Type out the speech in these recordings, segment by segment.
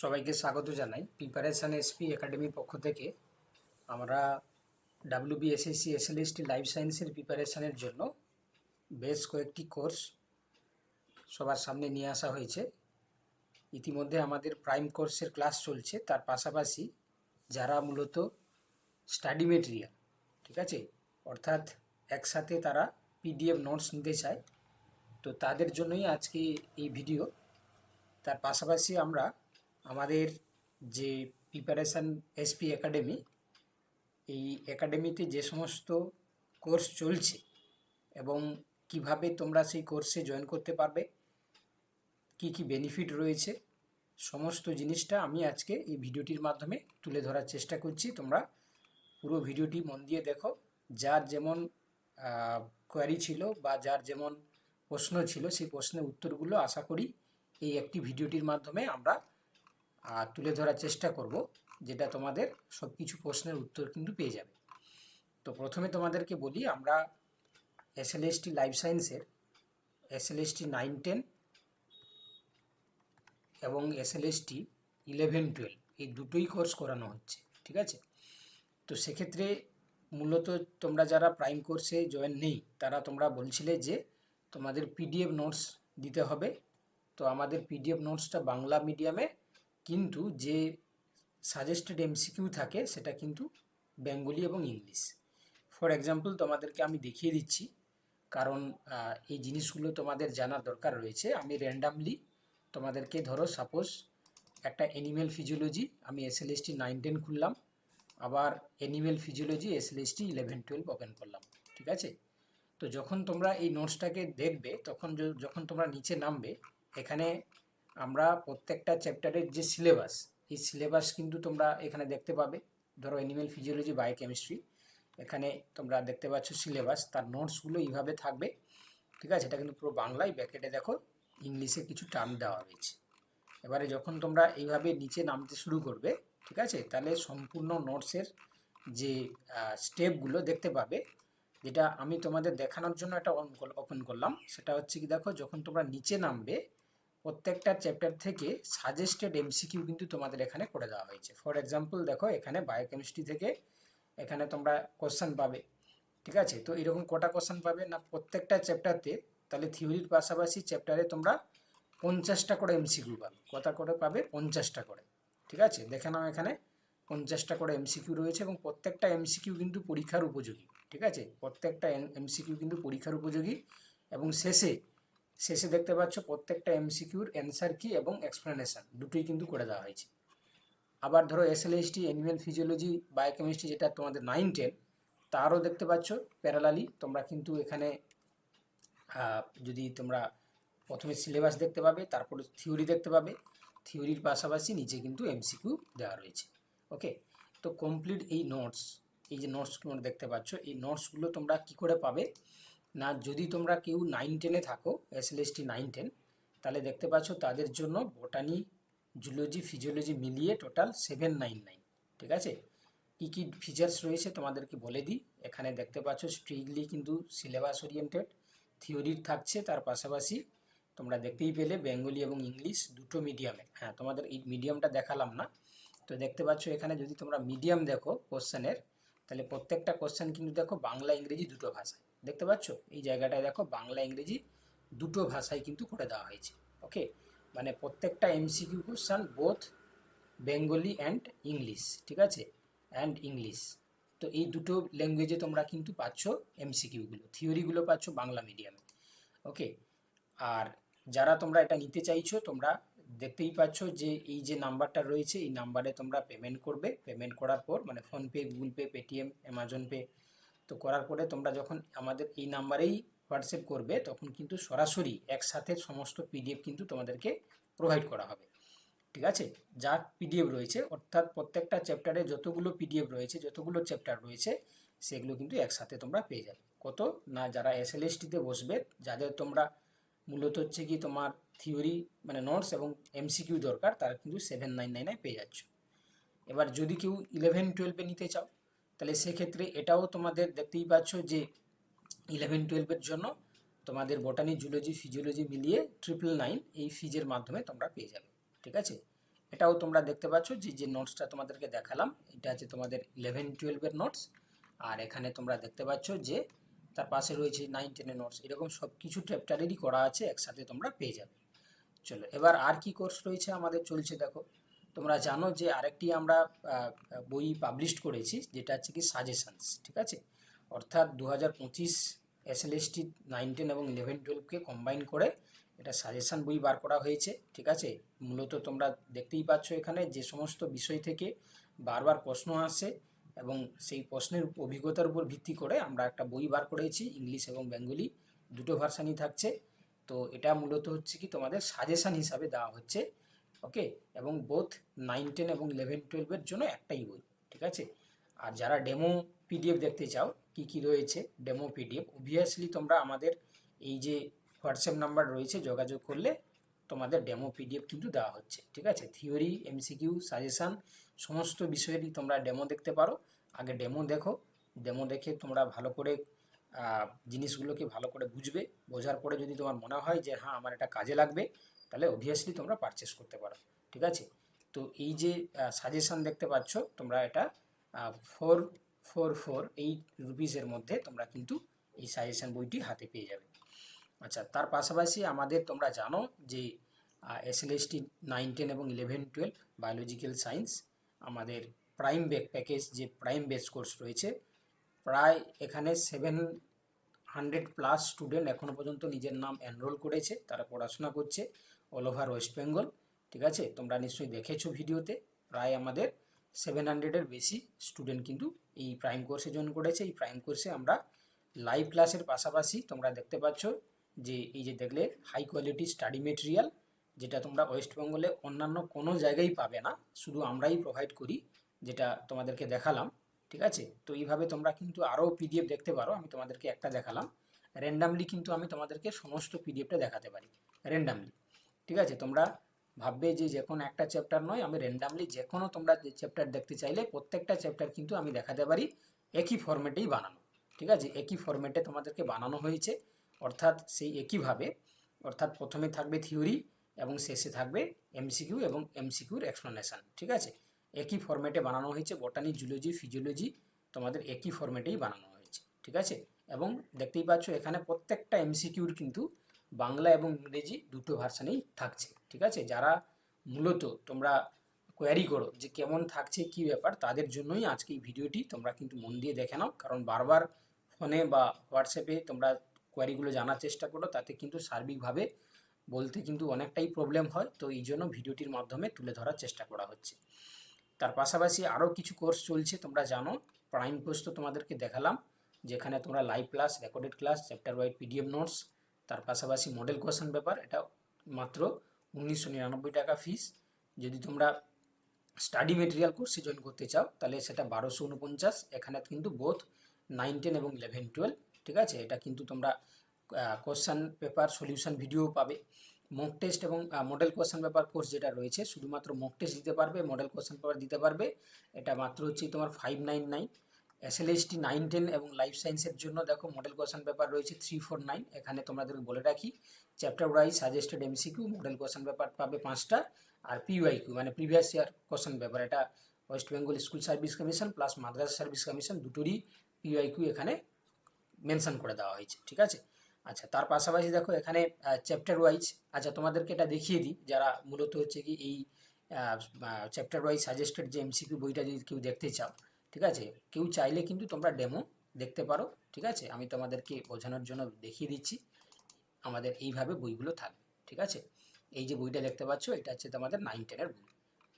সবাইকে স্বাগত জানাই। প্রিপারেশান এসপি একাডেমির পক্ষ থেকে আমরা ডাব্লিউবিএসএসসি এসএলএসটি লাইফ সায়েন্সের প্রিপারেশানের জন্য বেশ কয়েকটি কোর্স সবার সামনে নিয়ে আসা হয়েছে। ইতিমধ্যে আমাদের প্রাইম কোর্সের ক্লাস চলছে। তার পাশাপাশি যারা মূলত স্টাডি মেটেরিয়াল ঠিক আছে? অর্থাৎ একসাথে তারা পিডিএফ নোটস নিতে চায়, তো তাদের জন্যই আজকে এই ভিডিও তার পাশাপাশি আমরা আমাদের যে প্রিপারেশান এসপি একাডেমি এই একাডেমিতে যে সমস্ত কোর্স চলছে এবং কীভাবে তোমরা সেই কোর্সে জয়েন করতে পারবে, কি কি বেনিফিট রয়েছে, সমস্ত জিনিসটা আমি আজকে এই ভিডিওটির মাধ্যমে তুলে ধরার চেষ্টা করছি। তোমরা পুরো ভিডিওটি মন দিয়ে দেখো। যার যেমন কোয়ারি ছিল বা যার যেমন প্রশ্ন ছিল, সেই প্রশ্নের উত্তরগুলো আশা করি এই একটি ভিডিওটির মাধ্যমে আমরা তুলে ধরার চেষ্টা করব, যেটা তোমাদের সব কিছু প্রশ্নের উত্তর কিন্তু পেয়ে যাবে। তো প্রথমে তোমাদেরকে বলি, আমরা এসএলএসটি লাইফ সায়েন্সের এসএলএসটি নাইন টেন এবং এসএলএসটি ইলেভেন টুয়েলভ এই দুটোই কোর্স করানো হচ্ছে, ঠিক আছে? তো সেক্ষেত্রে মূলত তোমরা যারা প্রাইম কোর্সে জয়েন নেই, তারা তোমরা বলছিলে যে তোমাদের পিডিএফ নোটস দিতে হবে। তো আমাদের পিডিএফ নোটসটা বাংলা মিডিয়ামে কিন্তু যে সাজেস্টেড এমসিকিউ থাকে, সেটা কিন্তু বেঙ্গলি এবং ইংলিশ। ফর এক্সাম্পল তোমাদেরকে আমি দেখিয়ে দিচ্ছি, কারণ এই জিনিসগুলো তোমাদের জানার দরকার রয়েছে। আমি র্যান্ডামলি তোমাদেরকে ধরো সাপোজ একটা অ্যানিমেল ফিজিওলজি আমি এসএলএসটি নাইন টেন খুললাম, আবার animal physiology SLST eleven twelve open করলাম, ঠিক আছে? তো যখন তোমরা এই নোটসটাকে দেখবে, তখন যখন তোমরা নিচে নামবে, এখানে আমরা প্রত্যেকটা চ্যাপ্টারের যে সিলেবাস এই সিলেবাস কিন্তু তোমরা এখানে দেখতে পাবে। ধরো অ্যানিমেল ফিজিওলজি বায়োকেমিস্ট্রি এখানে তোমরা দেখতে পাচ্ছ সিলেবাস তার নোটসগুলো এইভাবে থাকবে। ঠিক আছে? এটা কিন্তু পুরো বাংলায় ব্যাকেটে দেখো ইংলিশে কিছু টার্ম দেওয়া হয়েছে এবারে যখন তোমরা এইভাবে নিচে নামতে শুরু করবে, ঠিক আছে? তাহলে সম্পূর্ণ নোটসের যে স্টেপগুলো দেখতে পাবে, যেটা আমি তোমাদের দেখানোর জন্য একটা ওপেন করলাম। সেটা হচ্ছে কি দেখো, যখন তোমরা নিচে নামবে প্রত্যেকটা চ্যাপ্টার থেকে সাজেস্টেড এমসিকিউ কিন্তু তোমাদের এখানে করে দেওয়া হয়েছে। ফর এক্সাম্পল দেখো, এখানে বায়োকেমিস্ট্রি থেকে এখানে তোমরা কোশ্চেন পাবে, ঠিক আছে? তো এরকম কটা কোশ্চেন পাবে? না, প্রত্যেকটা চ্যাপ্টারতে তাহলে থিওরির পাশাপাশি চ্যাপ্টারে তোমরা পঞ্চাশটা করে এমসিকিউ পাবে। কটা করে পাবে? পঞ্চাশটা করে, ঠিক আছে? দেখে নাও এখানে, পঞ্চাশটা করে এমসিকিউ রয়েছে এবং প্রত্যেকটা এমসিকিউ কিন্তু পরীক্ষার উপযোগী, ঠিক আছে? প্রত্যেকটা এমসিকিউ কিন্তু পরীক্ষার উপযোগী এবং শেষে শেষে দেখতে পাচ্ছ প্রত্যেকটা এমসিকিউর অ্যান্সার কি এবং এক্সপ্লেনেশন। দুটোই কিন্তু করে দেওয়া হয়েছে। আবার ধরো S SLST animal physiology, biochemistry যেটা তোমাদের নাইন, টেন, তারও দেখতে পাচ্ছ প্যারালালি তোমরা কিন্তু এখানে যদি তোমরা প্রথমে সিলেবাস দেখতে পাবে, তারপরে থিওরি দেখতে পাবে, থিওরির পাশাপাশি নিচে কিন্তু এমসিকিউ দেওয়া রয়েছে। ওকে? তো কমপ্লিট এই নোটস, এই যে নোটসগুলো দেখতে পাচ্ছ, এই নোটসগুলো তোমরা কি করে পাবে? না, যদি তোমরা কেউ নাইন টেনে থাকো এসএলএসটি নাইন টেন তাহলে দেখতে পাচ্ছ তাদের জন্য বোটানি জুলজি ফিজিওলজি মিলিয়ে টোটাল সেভেন নাইন নাইন ঠিক আছে? কী কী ফিচার্স রয়েছে তোমাদেরকে বলে দিই। এখানে দেখতে পাচ্ছ স্ট্রিক্টলি কিন্তু সিলেবাস ওরিয়েন্টেড থিওরির থাকছে, তার পাশাপাশি তোমরা দেখতেই পেলে বেঙ্গলি এবং ইংলিশ দুটো মিডিয়ামে হ্যাঁ তোমাদের এই মিডিয়ামটা দেখালাম না। তো দেখতে পাচ্ছ এখানে যদি তোমরা মিডিয়াম দেখো কোশ্চেনের তাহলে প্রত্যেকটা কোশ্চেন কিন্তু দেখো বাংলা, ইংরেজি দুটো ভাষায়। দেখতে পাচ্ছ? এই জায়গাটায় দেখো বাংলা, ইংরেজি দুটো ভাষায় কিন্তু করে দেওয়া হয়েছে ওকে মানে প্রত্যেকটা MCQ question both Bengali and English ঠিক আছে? অ্যান্ড ইংলিশ তো এই দুটো ল্যাঙ্গুয়েজে তোমরা কিন্তু পাচ্ছ এমসিকিউগুলো থিওরিগুলো পাচ্ছ বাংলা মিডিয়ামে ওকে আর যারা তোমরা এটা নিতে চাইছো, তোমরা দেখতেই পাচ্ছ যে এই যে নাম্বারটা রয়েছে, এই নাম্বারে তোমরা পেমেন্ট করবে। পেমেন্ট করার পর মানে PhonePe Google Pay Paytm Amazon Pay তো করার পরে তোমরা যখন আমাদের এই নাম্বারেই হোয়াটসঅ্যাপ করবে, তখন কিন্তু সরাসরি একসাথে সমস্ত পিডিএফ কিন্তু তোমাদেরকে প্রোভাইড করা হবে। ঠিক আছে? যা পিডিএফ রয়েছে, অর্থাৎ প্রত্যেকটা চ্যাপ্টারে যতগুলো পিডিএফ রয়েছে, যতগুলো চ্যাপ্টার রয়েছে, সেগুলো কিন্তু একসাথে তোমরা পেয়ে যাবে। কত? না, যারা এসএলএসটিতে বসবে, যাদের তোমরা মূলত হচ্ছে কি তোমার থিওরি মানে নোটস এবং এমসিকিউ দরকার, তারা কিন্তু সেভেন নাইন নাইনে পেয়ে যাচ্ছ। এবার যদি কেউ ইলেভেন টুয়েলভে নিতে চাও তাহলে সেক্ষেত্রে এটাও তোমাদের দেখতেই পাচ্ছ যে ইলেভেন টুয়েলভের জন্য তোমাদের বোটানি জুলজি ফিজিওলজি মিলিয়ে ট্রিপল নাইন এই ফিজের মাধ্যমে তোমরা পেয়ে যাবে, ঠিক আছে? এটাও তোমরা দেখতে পাচ্ছ যে যে নোটসটা তোমাদেরকে দেখালাম, এটা আছে তোমাদের ইলেভেন টুয়েলভের নোটস আর এখানে তোমরা দেখতে পাচ্ছ যে, তার পাশে রয়েছে নাইন টেনের নোটস এরকম সব কিছু চ্যাপ্টারেরই করা আছে, একসাথে তোমরা পেয়ে যাবে। চলো, এবার আর কি কোর্স রয়েছে আমাদের চলছে দেখো। তোমরা জানো যে আরেকটি আমরা বই পাবলিশ করেছি, যেটা হচ্ছে কি সাজেশনস ঠিক আছে? অর্থাৎ দু হাজার পঁচিশ এসএলএসটি নাইন টেন এবং ইলেভেন টুয়েলভকে কম্বাইন করে এটা সাজেশন বই বার করা হয়েছে, ঠিক আছে? মূলত তোমরা দেখতেই পাচ্ছ এখানে যে সমস্ত বিষয় থেকে বারবার প্রশ্ন আসে এবং সেই প্রশ্নের অভিজ্ঞতার উপর ভিত্তি করে আমরা একটা বই বার করেছি, ইংলিশ এবং বেঙ্গলি, দুটো ভার্সানই থাকছে। তো এটা মূলত হচ্ছে কি তোমাদের সাজেশন হিসাবে দেওয়া হচ্ছে। ওকে? এবং বোথ নাইন টেন এবং ইলেভেন টুয়েলভের জন্য একটাই বই, ঠিক আছে? আর যারা ডেমো পিডিএফ দেখতে চাও, কি কি রয়েছে ডেমো পিডিএফ অবভিয়াসলি তোমরা আমাদের এই যে হোয়াটসঅ্যাপ নাম্বার রয়েছে, যোগাযোগ করলে তোমাদের ডেমো পিডিএফ কিন্তু দেওয়া হচ্ছে, ঠিক আছে? থিওরি এমসিকিউ সাজেশন সমস্ত বিষয়েরই তোমরা ডেমো দেখতে পারো। আগে ডেমো দেখো ডেমো দেখে তোমরা ভালো করে জিনিসগুলোকে ভালো করে বুঝবে, বোঝার পরে যদি তোমার মনে হয় যে হ্যাঁ আমার এটা কাজে লাগবে তাহলে অবভিয়াসলি তোমরা পারচেস করতে পারো, ঠিক আছে? তো এই যে সাজেশন দেখতে পাচ্ছ, তোমরা এটা ফোর ফোর ফোর এইট রুপিসের মধ্যে তোমরা কিন্তু এই সাজেশন বইটি হাতে পেয়ে যাবে। আচ্ছা তার পাশাপাশি আমাদের তোমরা জানো যে এসএলএসটি নাইন টেন এবং ইলেভেন টুয়েলভ বায়োলজিক্যাল সায়েন্স আমাদের প্রাইম ব্যাক প্যাকেজ যে প্রাইম বেস কোর্স রয়েছে, প্রায় এখানে সেভেন হান্ড্রেড প্লাস স্টুডেন্ট এখনও পর্যন্ত নিজের নাম এনরোল করেছে, তারা পড়াশোনা করছে। অল ওভার ওয়েস্ট বেঙ্গল ঠিক আছে? তোমরা নিশ্চয়ই দেখেছ ভিডিওতে। প্রায় আমাদের সেভেন হান্ড্রেডের বেশি স্টুডেন্ট কিন্তু এই প্রাইম কোর্সে জয়েন করেছে। এই প্রাইম কোর্সে আমরা লাইভ ক্লাসের পাশাপাশি তোমরা দেখতে পাচ্ছ যে, এই যে দেখলে হাই কোয়ালিটি স্টাডি মেটেরিয়াল যেটা তোমরা ওয়েস্ট বেঙ্গলে অন্যান্য কোনো জায়গায় পাবে না। শুধু আমরাই প্রোভাইড করি, যেটা তোমাদেরকে দেখালাম, ঠিক আছে? তো এইভাবে তোমরা কিন্তু আরও পিডিএফ দেখতে পারো, আমি তোমাদেরকে একটা দেখালাম। র্যান্ডামলি কিন্তু আমি তোমাদেরকে সমস্ত পিডিএফটা দেখাতে পারি। র্যান্ডামলি ঠিক আছে? তোমরা ভাববে যে যে কোনো একটা চ্যাপ্টার নয়, আমি র্যান্ডামলি যে কোনো তোমরা যে চ্যাপ্টার দেখতে চাইলে প্রত্যেকটা চ্যাপ্টার কিন্তু আমি দেখাতে পারি, একই ফরম্যাটেই বানানো। ঠিক আছে? একই ফরম্যাটে তোমাদেরকে বানানো হয়েছে, অর্থাৎ সেই একইভাবে, অর্থাৎ প্রথমে থাকবে থিওরি এবং শেষে থাকবে এমসিকিউ এবং এমসিকিউর এক্সপ্লেনেশন ঠিক আছে? একই ফরম্যাটে বানানো হয়েছে বটানি জুলজি ফিজিওলজি তোমাদের একই ফরম্যাটেই বানানো হয়েছে। ঠিক আছে? এবং দেখতেই পাচ্ছ, এখানে প্রত্যেকটা এমসিকিউর কিন্তু বাংলা এবং ইংরেজি দুটো ভার্সানেই থাকছে, ঠিক আছে? যারা মূলত তোমরা কোয়ারি করো যে কেমন থাকছে, কি ব্যাপার, তাদের জন্যই আজকে এই ভিডিওটি তোমরা কিন্তু মন দিয়ে দেখে নাও। কারণ বারবার ফোনে বা হোয়াটসঅ্যাপে তোমরা কোয়ারিগুলো জানার চেষ্টা করো, তাতে কিন্তু সার্বিকভাবে বলতে কিন্তু অনেকটাই প্রবলেম হয়। তো এই জন্য ভিডিওটির মাধ্যমে তুলে ধরার চেষ্টা করা হচ্ছে। তার পাশাপাশি আরও কিছু কোর্স চলছে, তোমরা জানো। প্রাইম কোর্স তো তোমাদেরকে দেখালাম, যেখানে তোমরা live class recorded class chapter wide PDF notes তার পাশাপাশি মডেল কোয়েশন পেপার এটা মাত্র উনিশশো নিরানব্বই টাকা ফিস যদি তোমরা স্টাডি মেটেরিয়াল কোর্সে জয়েন করতে চাও, তাহলে সেটা বারোশো উনপঞ্চাশ, এখানে কিন্তু বোথ নাইন টেন এবং ইলেভেন টুয়েলভ ঠিক আছে? এটা কিন্তু তোমরা কোশ্চান পেপার সলিউশন ভিডিও পাবে। মক টেস্ট এবং মডেল কোশ্চেন পেপার কোর্স যেটা রয়েছে, শুধুমাত্র মক টেস্ট দিতে পারবে মডেল কোশ্চেন পেপার দিতে পারবে। এটা মাত্র হচ্ছে তোমার five nine nine SLST nine ten এবং লাইফ সায়েন্সের জন্য দেখো মডেল কোশ্চেন পেপার রয়েছে থ্রি ফোর নাইন এখানে তোমাদেরকে বলে রাখি chapter wise suggested MCQ model question paper পাবে পাঁচটা আর পিওয়াইকিউ মানে প্রিভিয়াস ইয়ার কোশ্চেন পেপার এটা West Bengal school service commission plus Madrasah service commission দুটোরই পিওয়াইকিউ এখানে মেনশন করে দেওয়া হয়েছে, ঠিক আছে? আচ্ছা তার পাশাপাশি দেখো এখানে চ্যাপ্টার ওয়াইজ আচ্ছা তোমাদেরকে এটা দেখিয়ে দিই, যারা মূলত হচ্ছে কি এই চ্যাপ্টার ওয়াইজ সাজেস্টেড যে এমসিকিউ বইটা যদি কেউ দেখতে চাও ঠিক আছে? কেউ চাইলে কিন্তু তোমরা ডেমো দেখতে পারো, ঠিক আছে? আমি তোমাদেরকে বোঝানোর জন্য দেখিয়ে দিচ্ছি। আমাদের এইভাবে বইগুলো থাকবে, ঠিক আছে? এই যে বইটা দেখতে পাচ্ছ, এটা হচ্ছে তোমাদের নাইন টেনের বই।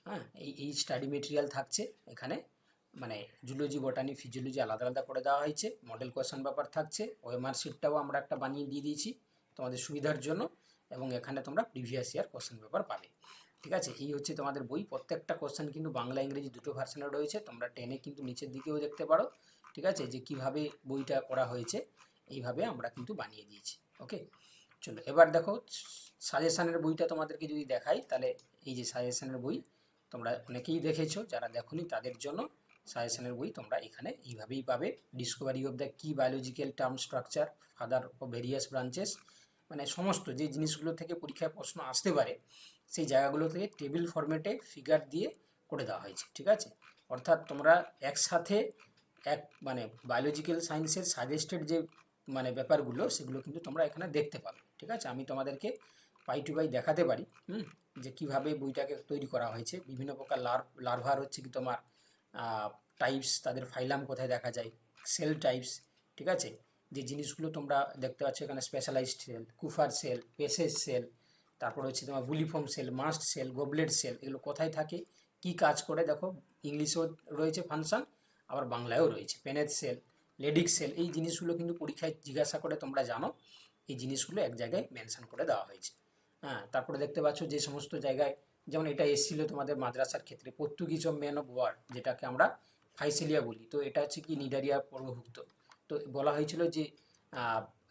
হ্যাঁ এই এই স্টাডি মেটেরিয়াল থাকছে এখানে। মানে জুলজি বটানি ফিজিওলজি আলাদা আলাদা করে দেওয়া হয়েছে। মডেল কোয়েশন পেপার থাকছে। ওএমআর শিটটাও আমরা একটা বানিয়ে দিয়ে দিয়েছি তোমাদের সুবিধার জন্য। এবং এখানে তোমরা প্রিভিয়াস ইয়ার কোশ্চেন পেপার পাবে। ঠিক আছে? এই হচ্ছে তোমাদের বই। প্রত্যেকটা কোশ্চেন কিন্তু বাংলা, ইংরেজি দুটো ভার্সনে রয়েছে। তোমরা টেনে কিন্তু নিচের দিকেও দেখতে পারো, ঠিক আছে? যে কীভাবে বইটা করা হয়েছে, এইভাবে আমরা কিন্তু বানিয়ে দিয়েছি ওকে চলো, এবার দেখো সাজেশানের বইটা তোমাদেরকে যদি দেখাই, তাহলে এই যে সাজেশানের বই তোমরা অনেকেই দেখেছ, যারা দেখোনি, তাদের জন্য সাজেশনের বই তোমরা এখানে এইভাবেই পাবে। ডিসকভারি অফ দ্য কি biological term structure father of various branches মানে সমস্ত যে জিনিসগুলো থেকে পরীক্ষায় প্রশ্ন আসতে পারে, সেই জায়গাগুলোতে টেবিল ফরম্যাটে ফিগার দিয়ে করে দেওয়া হয়েছে, ঠিক আছে? অর্থাৎ তোমরা একসাথে এক মানে বায়োলজিক্যাল সায়েন্সের সাজেস্টেড যে মানে ব্যাপারগুলো, সেগুলো কিন্তু তোমরা এখানে দেখতে পাবে, ঠিক আছে? আমি তোমাদেরকে পাই টু পাই দেখাতে পারি, হুম? যে কীভাবে বইটাকে তৈরি করা হয়েছে, বিভিন্ন প্রকার লার লার্ভার হচ্ছে কি তোমার টাইপস তাদের ফাইলাম কোথায় দেখা যায় সেল টাইপস ঠিক আছে? যে জিনিসগুলো তোমরা দেখতে পাচ্ছ, এখানে specialised cell Kupffer cell passage cell তারপর হচ্ছে তোমার bulliform cell mast cell goblet cell এগুলো কোথায় থাকে, কি কাজ করে, দেখো ইংলিশেও রয়েছে ফাংশন আবার বাংলায়ও রয়েছে। পেনেট সেল লেডিক সেল এই জিনিসগুলো কিন্তু পরীক্ষায় জিজ্ঞাসা করে তোমরা জানো, এই জিনিসগুলো এক জায়গায় মেনশন করে দেওয়া হয়েছে। হ্যাঁ তারপরে দেখতে পাচ্ছ যে সমস্ত জায়গায়, যেমন এটা এসেছিল তোমাদের মাদ্রাসার ক্ষেত্রে Portuguese of man of war যেটাকে আমরা ফাইসেলিয়া বলি, তো এটা হচ্ছে কি নিডারিয়া পর্বভুক্ত। তো বলা হয়েছিল যে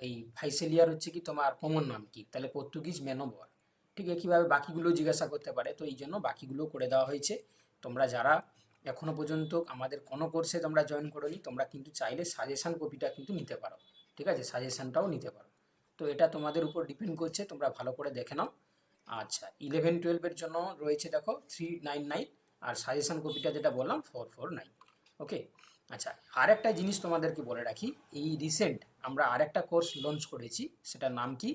এই ফাইসেলিয়ার হচ্ছে কি তোমার কমন নাম কি? তাহলে পর্তুগিজ ম্যান অফ ওয়ার ঠিক একইভাবে বাকিগুলো জিজ্ঞাসা করতে পারে? তো এই জন্য বাকিগুলো করে দেওয়া হয়েছে। তোমরা যারা এখনও পর্যন্ত আমাদের কোনো কোর্সে তোমরা জয়েন করোনি, তোমরা কিন্তু চাইলে সাজেশান কপিটা কিন্তু নিতে পারো। ঠিক আছে সাজেশানটাও নিতে পারো। তো এটা তোমাদের উপর ডিপেন্ড করছে, তোমরা ভালো করে দেখে নাও। আচ্ছা ইলেভেন টুয়েলভের জন্য রয়েছে দেখো থ্রি নাইন নাইন আর সাজেশন কপিটা যেটা বললাম ফোর ফোর নাইন ওকে আচ্ছা আর একটা জিনিস তোমাদেরকে বলে রাখি, এই রিসেন্ট আমরা আরেকটা কোর্স লঞ্চ করেছি, সেটার নাম কি?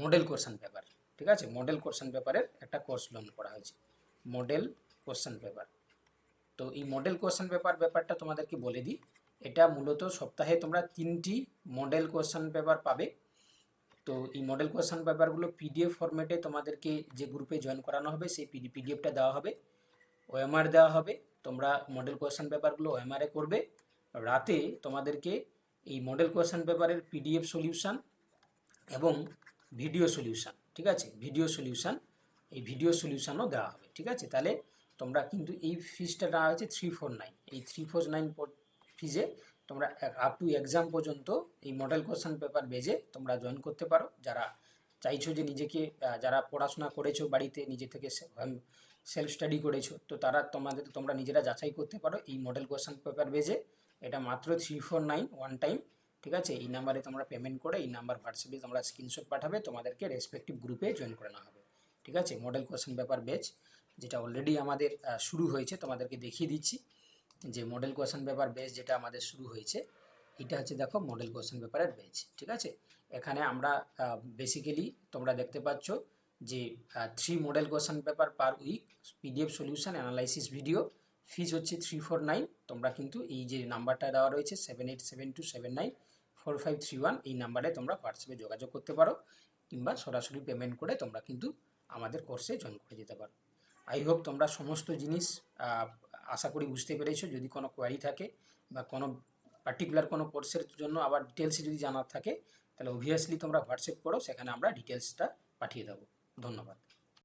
মডেল কোশ্চেন পেপার ঠিক আছে? মডেল কোশ্চেন পেপারের একটা কোর্স লঞ্চ করা হয়েছে মডেল কোশ্চেন পেপার তো এই মডেল কোশ্চেন পেপার ব্যাপারটা তোমাদেরকে বলে দিই, এটা মূলত সপ্তাহে তোমরা তিনটি মডেল কোশ্চেন পেপার পাবে। তো এই মডেল কোশ্চেন পেপারগুলো পিডিএফ ফরম্যাটে তোমাদেরকে যে গ্রুপে জয়েন করানো হবে, সেই পিডিএফটা দেওয়া হবে ওএমআর দেওয়া হবে তোমরা মডেল কোশ্চেন পেপারগুলো ওএমআরে করবে। রাতে তোমাদেরকে এই মডেল কোশ্চেন পেপারের পিডিএফ সলিউশন এবং ভিডিও সলিউশন ঠিক আছে? ভিডিও সলিউশন এই ভিডিও সলিউশনও দেওয়া হবে, ঠিক আছে? তাহলে তোমরা কিন্তু এই ফিজটা দেওয়া হয়েছে থ্রি ফোর নাইন এই থ্রি ফোর নাইন ফিজে তোমরা আপ টু এক্সাম পর্যন্ত এই মডেল কোশ্চেন পেপার বেজে তোমরা জয়েন করতে পারো। যারা চাইছো যে নিজেকে যারা পড়াশোনা করেছ বাড়িতে, নিজে থেকে সেলফ স্টাডি করেছ। তো তারা তোমাদের, তোমরা নিজেরা যাচাই করতে পারো এই মডেল কোশ্চেন পেপার বেজে এটা মাত্র three four nine one time ঠিক আছে? এই নাম্বারে তোমরা পেমেন্ট করে এই নাম্বার হোয়াটসঅ্যাপে তোমরা স্ক্রিনশট পাঠাবে, তোমাদেরকে রেসপেক্টিভ গ্রুপে জয়েন করে নেওয়া হবে। ঠিক আছে? মডেল কোশ্চেন পেপার বেচ যেটা অলরেডি আমাদের শুরু হয়েছে, তোমাদেরকে দেখিয়ে দিচ্ছি। যে মডেল কোশ্চেন পেপার বেচ যেটা আমাদের শুরু হয়েছে, এটা হচ্ছে দেখো মডেল কোশ্চেন পেপারের বেচ ঠিক আছে? এখানে আমরা বেসিক্যালি তোমরা দেখতে পাচ্ছ যে three model question paper per week PDF solution analysis video fees হচ্ছে থ্রি ফোর নাইন তোমরা কিন্তু এই যে নাম্বারটা দেওয়া রয়েছে seven eight seven two seven nine four five three one এই নাম্বারে তোমরা হোয়াটসঅ্যাপে যোগাযোগ করতে পারো কিংবা সরাসরি পেমেন্ট করে তোমরা কিন্তু আমাদের কোর্সে জয়েন করে যেতে পারো। আই হোপ তোমরা সমস্ত জিনিস আশা করি বুঝতে পেরেছ। যদি কোনো কোয়ারি থাকে বা কোনো পার্টিকুলার কোনো কোর্সের জন্য আবার ডিটেলসে যদি জানার থাকে, তাহলে অবভিয়াসলি তোমরা হোয়াটসঅ্যাপ করো, সেখানে আমরা ডিটেলসটা পাঠিয়ে দেবো। ধন্যবাদ।